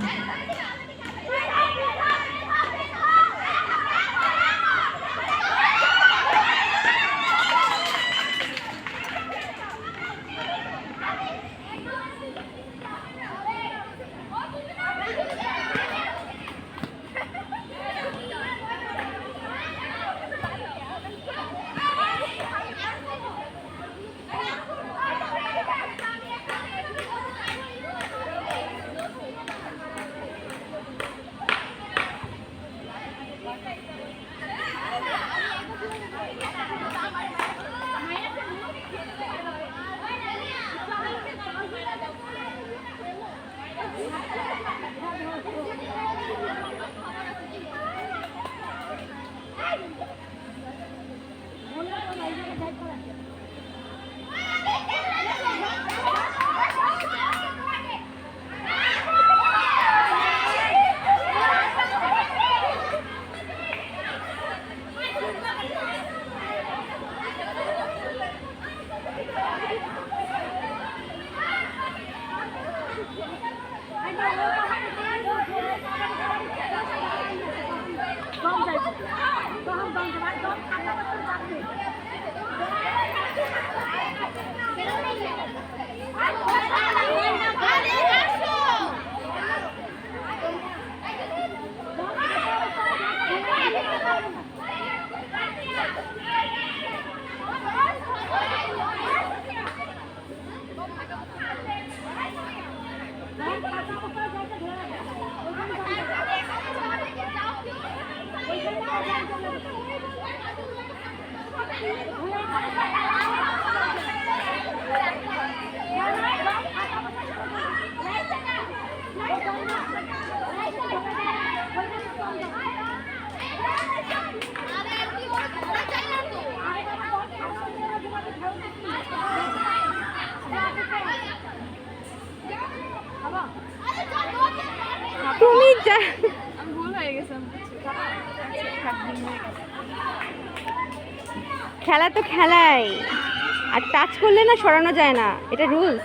Hey! খেলা তো খেলাই। আর টাচ করলে না সরানো যায় না এটা রুলস